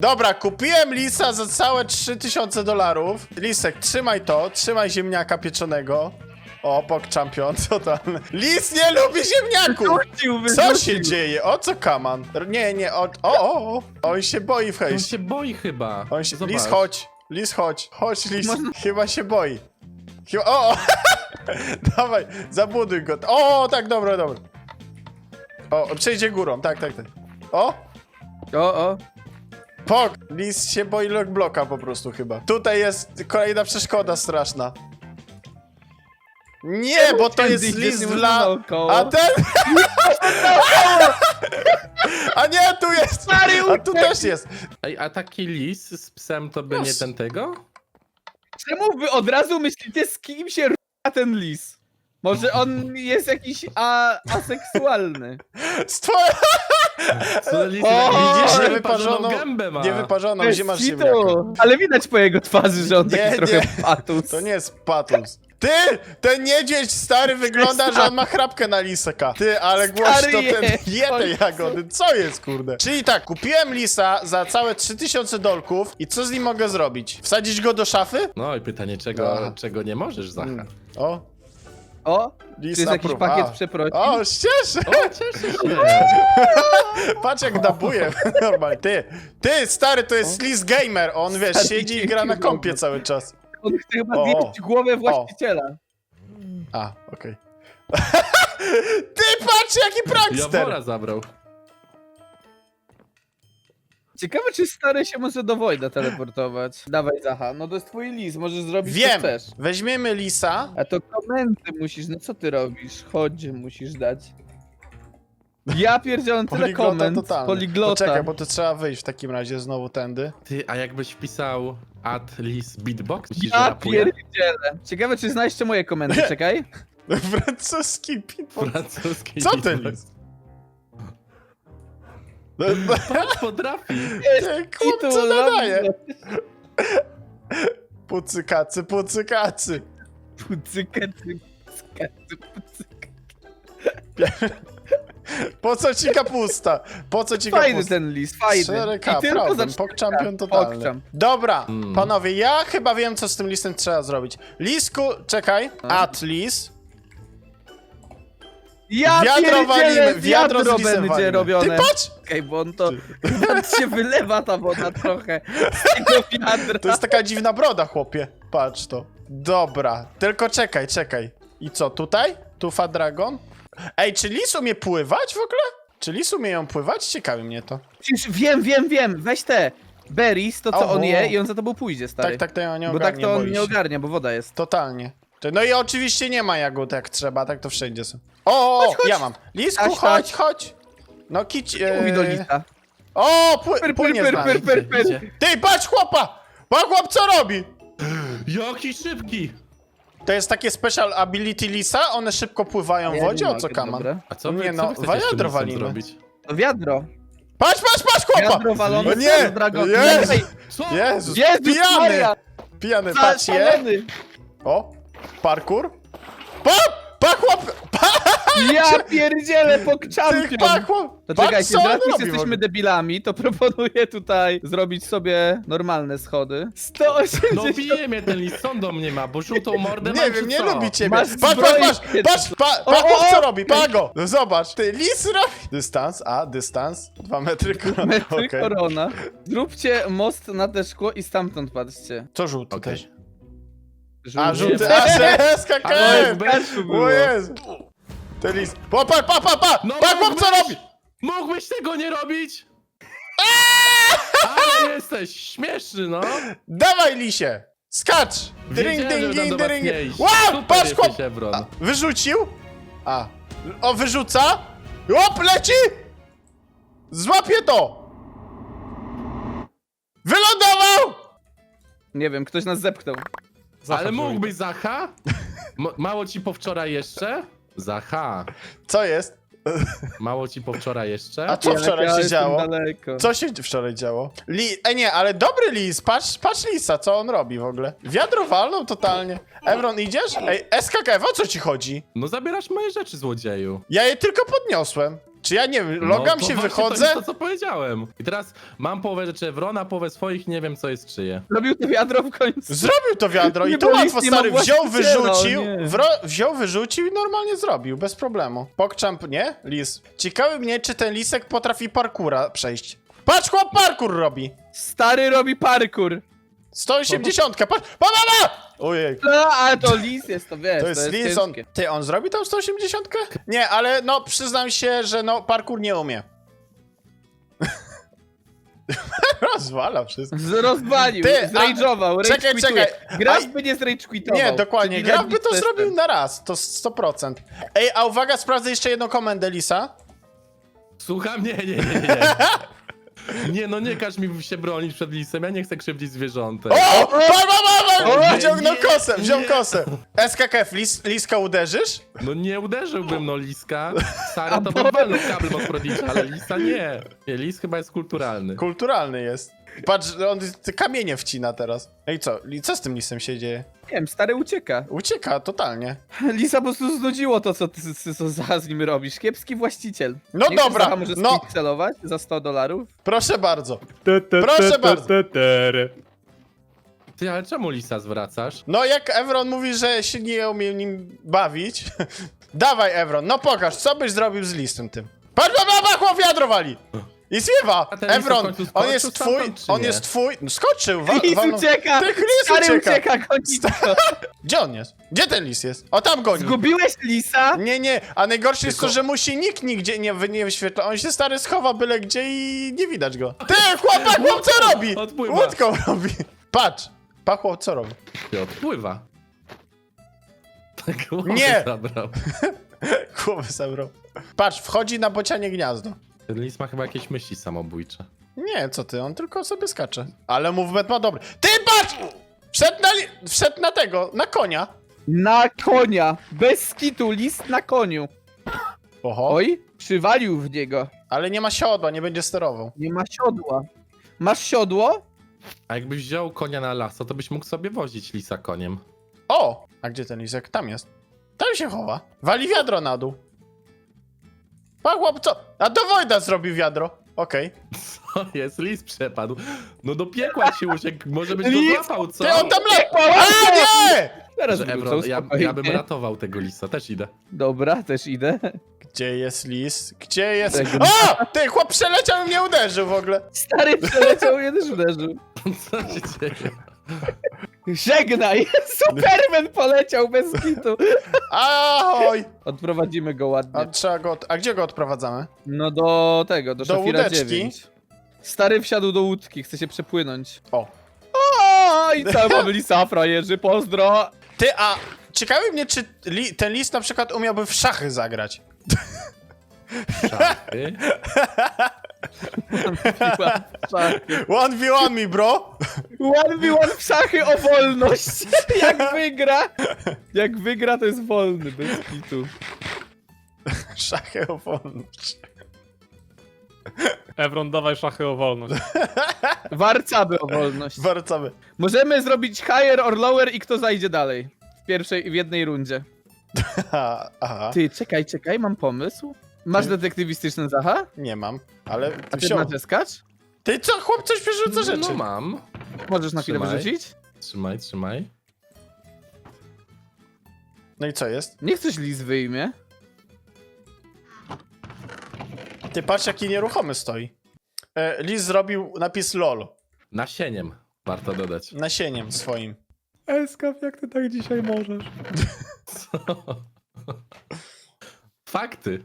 Dobra, kupiłem lisa za całe 3000 dolarów. Lisek, trzymaj to, trzymaj ziemniaka pieczonego. O, pok champion, co tam? Lis nie lubi ziemniaków! Wyrzucił, Co wyrzucił. się dzieje? O co kaman? Nie, nie, o, o, o, o. On się boi On wejść. się boi chyba. On się... Zobacz. Lis, chodź. Lis, chodź. Chodź, Lis. Można- Chyba się boi. Chyba... O, o. Dawaj, zabuduj go. O, tak, dobra, dobra. O, przejdzie górą, tak, tak, tak. O, O, o. Pok! Lis się boi bloka po prostu chyba. Tutaj jest kolejna przeszkoda straszna. Nie, bo to jest idziesz, lis nie można dla... naokoło. A ten... A nie, tu jest! A tu też jest! Ej, a taki lis z psem to by nie ten tego? Czemu wy od razu myślicie, z kim się r**a ten lis? Może on jest jakiś a, aseksualny. Stwoje... Co lis O, widzisz, wyparzoną niewyparzoną- gębę ma. Niewyparzoną, gdzie masz ziemniaka? Ale widać po jego twarzy, że on Nie, taki nie. trochę patus. To nie jest patus. Ty! Ten niedźwiedź stary wygląda, że on ma chrapkę na liseka. Ty, ale głośno Stary ten jest. je te jagody. Co jest, kurde? Czyli tak, kupiłem lisa za całe 3000 dolków i co z nim mogę zrobić? Wsadzić go do szafy? No i pytanie, czego, Aha. czego nie możesz, Zacha? Mm. O, O, czy jest jakiś pakiet przeprosin? O, cieszę! O, cieszę się! Patrz jak dabuje normalnie. Ty, ty, stary, to jest lis gamer. On, wiesz, Stary, siedzi i gra na kompie cały czas. On chce chyba o. zjeść głowę właściciela. A, okej. Ty, patrz jaki prankster! Jawora zabrał. Ciekawe, czy stary się może do Wojda teleportować. Dawaj, Zacha, no to jest twój lis, możesz zrobić co Wiem, chcesz. weźmiemy lisa. A to komenty musisz, no co ty robisz? Chodź, musisz dać. Ja pierdziałem tyle Poliglota komend, totalny. poliglota. Poczekaj, bo to trzeba wyjść w takim razie znowu tędy. Ty, a jakbyś wpisał add lis beatbox? Myślisz, że Ja rapuje? pierdzielę. Ciekawe, czy znasz jeszcze moje komendy, czekaj. Francuski pitbull. Francuski Co ten beatbox. lis? No, no, Patrz, potrafi. Ty, I chłop, tu co nadaje? Pucykacy, pucykacy. Pucyka, cyka, pucyka. Po co ci kapusta? Po co ci Fajny kapusta? ten lis, fajny. 4K, I tylko problem, 4K. pokchampion totalny. Dobra, Mm. panowie, ja chyba wiem, co z tym listem trzeba zrobić. Lisku, czekaj, at lis. Ja Wiadro pierdzielę, walimy, wiadro z wiadro lisem będzie walimy. robione. Ty patrz! Czekaj, bo on to... Chyba się wylewa ta woda trochę z tego wiadra. To jest taka dziwna broda, chłopie. Patrz to. Dobra, tylko czekaj, czekaj. I co, tutaj? Tu Dragon? Ej, czy lis umie pływać w ogóle? Czy lis umie ją pływać? Ciekawi mnie to. Przecież wiem, wiem, wiem, weź te berries, to co Oho. on je i on za tobą pójdzie, stary. Tak, tak, to ja nie Bo ogarnię, tak to on nie się. ogarnia, bo woda jest. Totalnie. No i oczywiście nie ma jagód jak trzeba, tak to wszędzie są. O, o, Chodź, chodź. ja mam. Lisku, Taś, chodź, chodź. No kić... Mówi do e, lista. O, pły, Per, płynie per, z per, nami. per, per. Idzie. Ty, patrz chłopa! Patrz chłop, co robi? Jaki szybki! To jest takie special ability lisa, one szybko pływają w wodzie, nie o co kaman? A co wy, Nie co no, wy chcecie z tym wiadro lisem walimy. zrobić? To wiadro. Patrz, patrz, patrz chłopa! Wiadro walone O nie! z. Jezu! Co? Jezus, Jezus pijany! Maria! Pijany, patrz je. O, parkour. Pa, pa chłop! Pa, Ja pierdzielę po ty, champion. pa chłop! To Patrz, czekajcie, co on teraz już robi w jesteśmy ogóle. debilami, to proponuję tutaj zrobić sobie normalne schody. No 180... bije mnie ten lis, co on do mnie ma, bo żółtą mordę Nie mam, wiem, czy nie co? lubi ciebie. Masz Patrz, patrz, zbroję patrz, patrz, pa, O, pa, o, chłop co o! robi, pa go! No zobacz, ty, lis robi. Dystans, a, dystans, dwa metry korona. Metry Okej. korona. Zróbcie most na te szkło i stamtąd patrzcie. Co żółty Okej. też? A, Żółty. żółty, a, że Ale SKKM! w kaszu było. O Jezu! Ten lis. Pa, pa, pa, pa, pa! No Pa, chłop co robi? Mógłbyś tego nie robić? Ale jesteś śmieszny, no. Dawaj, lisie! Skacz! Dring, Wiedziałem, ding, że ding, iść. Wow, patrz, chłop! A, wyrzucił? A. O, wyrzuca? Łop, leci! Złapie to! Wylądował! Nie wiem, ktoś nas zepchnął. Ale mógłbyś, Zacha? M- mało ci po wczoraj jeszcze? Zacha, Co jest? mało ci po wczoraj jeszcze? A co wczoraj się działo? daleko. Co się wczoraj działo? Li... E nie, ale dobry lis, patrz, patrz lisa, co on robi w ogóle. Wiadro walnął totalnie. Evron, idziesz? Ej, SKKF, o co ci chodzi? No zabierasz moje rzeczy, złodzieju. Ja je tylko podniosłem. Czy ja nie wiem, No, logam to się, właśnie wychodzę? To jest to, co powiedziałem. I teraz mam połowę rzeczy Evrona, połowę swoich, nie wiem co jest czyje. Robił to wiadro w końcu. Zrobił to wiadro i Nie, to bo łatwo, list nie ma stary, wziął, właściciela, wyrzucił, nie. wro- wziął, wyrzucił i normalnie zrobił, bez problemu. Pokczamp, nie? Lis. Ciekawy mnie, czy ten lisek potrafi parkura przejść. Patrz, chłop parkour robi! Stary robi parkour. 180, patrz, pa, pa, pa! Ojej, No, ale to lis jest, to wiesz, to jest lis, on, ciężkie. ty, on zrobi tą 180? Nie, ale no, przyznam się, że no, parkour nie umie. Rozwala wszystko. Z- Rozwalił, Ty, a- zrage'ował, rage czekaj, quituje. czekaj. Graf A- by nie zrage quitował. Nie, dokładnie. Graf by to zrobił na raz, to 100%. Ej, a uwaga, sprawdzę jeszcze jedną komendę Lisa. Słucham? Nie, nie, nie, nie. Nie, nie no nie każ mi się bronić przed lisem, ja nie chcę krzywdzić zwierzątek. O! Pa, pa, pa, pa! O, Wyciągnął nie, kosę, wziął kosę. SKKF, lis, liska uderzysz? No nie uderzyłbym, no liska. Sara to walnął kablem od ale lisa nie. Nie, lis chyba jest kulturalny. Kulturalny jest. Patrz, on te kamienie wcina teraz. Ej, co? Li- Co z tym lisem się dzieje? Nie wiem, stary ucieka. Ucieka totalnie. Lisa po prostu znudziło to, co ty, ty co za z nim robisz. Kiepski właściciel. No Nie dobra, Zacha może no. celować za 100 dolarów? Proszę bardzo. Proszę Proszę bardzo. Ty, ale czemu lisa zwracasz? No jak Evron mówi, że się nie umie nim bawić. Dawaj Evron, no pokaż, co byś zrobił z listem tym. Patrz, pa, pa, pa, chłop wiadro wali. I zwiewa! A ten lis w Evron, końcu on skoczył jest twój, czy on nie? jest twój. No skoczył, wa Lis walnął- ucieka! Tych lis Stary ucieka. ucieka, goni go. Gdzie on jest? Gdzie ten lis jest? O, tam goni. Zgubiłeś Lisa? Nie, nie, a najgorsze jest to, Tylko- że mu się nikt nigdzie nie, wy- nie wyświetla. On się stary schowa byle gdzie i nie widać go. Ty, chłopak, chłop co robi? Odpływa. Łódką robi. Patrz, pa chłop co robi? Ty odpływa. Tak głowę Nie. zabrał. Głowę zabrał. Patrz, wchodzi na bocianie gniazdo. Ten lis ma chyba jakieś myśli samobójcze. Nie, co ty, on tylko sobie skacze. Ale movement ma dobry. Ty, patrz! Wszedł na, li- wszedł na tego, na konia. Na konia. Bez skitu, list na koniu. Oho. Oj, przywalił w niego. Ale nie ma siodła, nie będzie sterował. Nie ma siodła. Masz siodło? A jakbyś wziął konia na laso, to byś mógł sobie wozić lisa koniem. O! A gdzie ten lisek? Tam jest. Tam się chowa. Wali wiadro na dół. Pa, chłop, co? A do Wojda zrobił wiadro. Okej. Co jest? Lis przepadł. No do piekła ci uciekł, może byś Lis? go złapał, co? Ty, on tam le... Piekła, A, nie! Teraz Evron, ja, ja bym ratował tego lisa, też idę. Dobra, też idę. Gdzie jest lis? Gdzie jest... Tego- O! Ty, chłop przeleciał i mnie uderzył w ogóle. Stary przeleciał i też uderzył. Co się dzieje? Żegnaj! Superman poleciał bez kitu. Ahoj! Odprowadzimy go A ładnie. trzeba go... Od... A gdzie go odprowadzamy? No do tego, do, Do Szafira łódeczki? 9. Stary wsiadł do łódki, chce się przepłynąć. O. O, i cały mamy lisa, frajerzy, pozdro! Ty, a ciekawi mnie, czy li... ten lis na przykład umiałby w szachy zagrać. Szachy? Szachy. 1v1 mi, bro! 1v1 w szachy o wolność! Jak wygra! Jak wygra, to jest wolny, bez kitu. Szachy o wolność. Evron, dawaj szachy o wolność. Warcaby o wolność. Wracamy. Możemy zrobić higher or lower i kto zajdzie dalej. W pierwszej, w jednej rundzie. Aha, aha. Ty, czekaj, czekaj, mam pomysł. Masz detektywistyczny Zacha? Nie mam, ale A ty wziął. masz deskacz? Ty co, chłop coś przerzuca rzeczy. No mam. Możesz na chwilę Trzymaj. wyrzucić? Trzymaj, trzymaj. No i co jest? Niech coś lis wyjmie. Ty patrz jaki nieruchomy stoi. E, Lis zrobił napis LOL Nasieniem, warto dodać. nasieniem swoim. Eskaw, jak ty tak dzisiaj możesz? Fakty.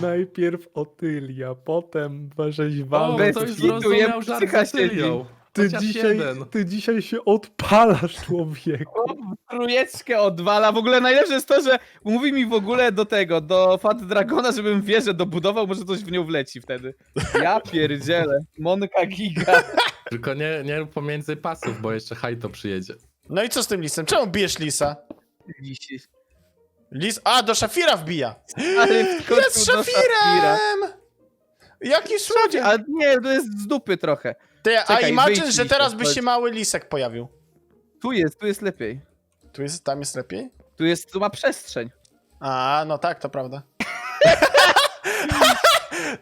Najpierw Otylia, potem O, rzeźwany. bez ktoś kitu, zrozumiał żart psycha z Sylią. Ty Chociaż dzisiaj, jeden. ty dzisiaj się odpalasz, człowieku. Trójeczkę odwala. W ogóle najlepsze jest to, że mówi mi w ogóle do tego, do Fat Dragona, żebym wieżę dobudował, może coś w nią wleci wtedy. Ja pierdzielę. Monka giga. Tylko nie, nie rób pomiędzy pasów, bo jeszcze hajto przyjedzie. No i co z tym lisem? Czemu bijesz lisa? Dzisiaj. Lis... A, do szafira wbija! Ale w końcu Jest do szafirem! Jaki słodziak! A nie, to jest z dupy trochę. Ty, a Czekaj, imagine, wyjdź że mi teraz by się mały lisek pojawił. Tu jest, tu jest lepiej. Tu jest, tam jest lepiej? Tu jest, tu ma przestrzeń. A, no tak, to prawda.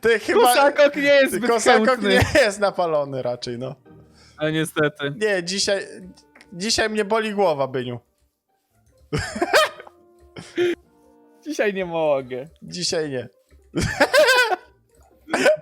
Ty chyba... Kosakok nie jest zbyt Kosakok nie jest napalony raczej, no. A niestety. Nie, dzisiaj... Dzisiaj mnie boli głowa, Byniu. Dzisiaj nie mogę. Dzisiaj nie.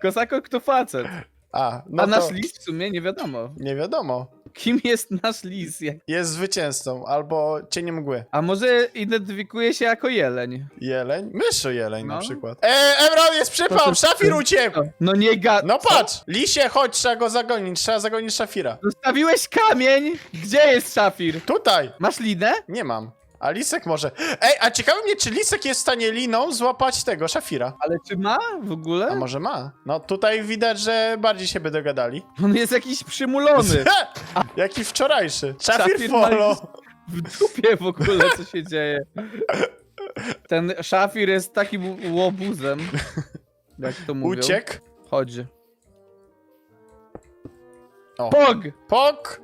Kosakok to facet. A, no A nasz to lis w sumie nie wiadomo. nie wiadomo. Kim jest nasz lis? Jak... Jest zwycięzcą albo cieniem mgły. A może identyfikuje się jako jeleń? Jeleń? Myszu jeleń na No. przykład. E, Emron jest przypał! Szafir uciekł! No nie ga... No patrz! Lisie, chodź, trzeba go zagonić. Trzeba zagonić Szafira. Zostawiłeś kamień? Gdzie jest szafir? Tutaj! Masz linę? Nie mam. A Lisek może. Ej, a ciekawe mnie, czy Lisek jest w stanie liną złapać tego Szafira? Ale czy ma w ogóle? A może ma? No tutaj widać, że bardziej się by dogadali. On jest jakiś przymulony. Jaki wczorajszy. Szafir Szafir ma follow. W dupie w ogóle, co się dzieje. Ten szafir jest takim łobuzem. Jak to mówią. Uciekł. Chodź. O. Pog! Pok!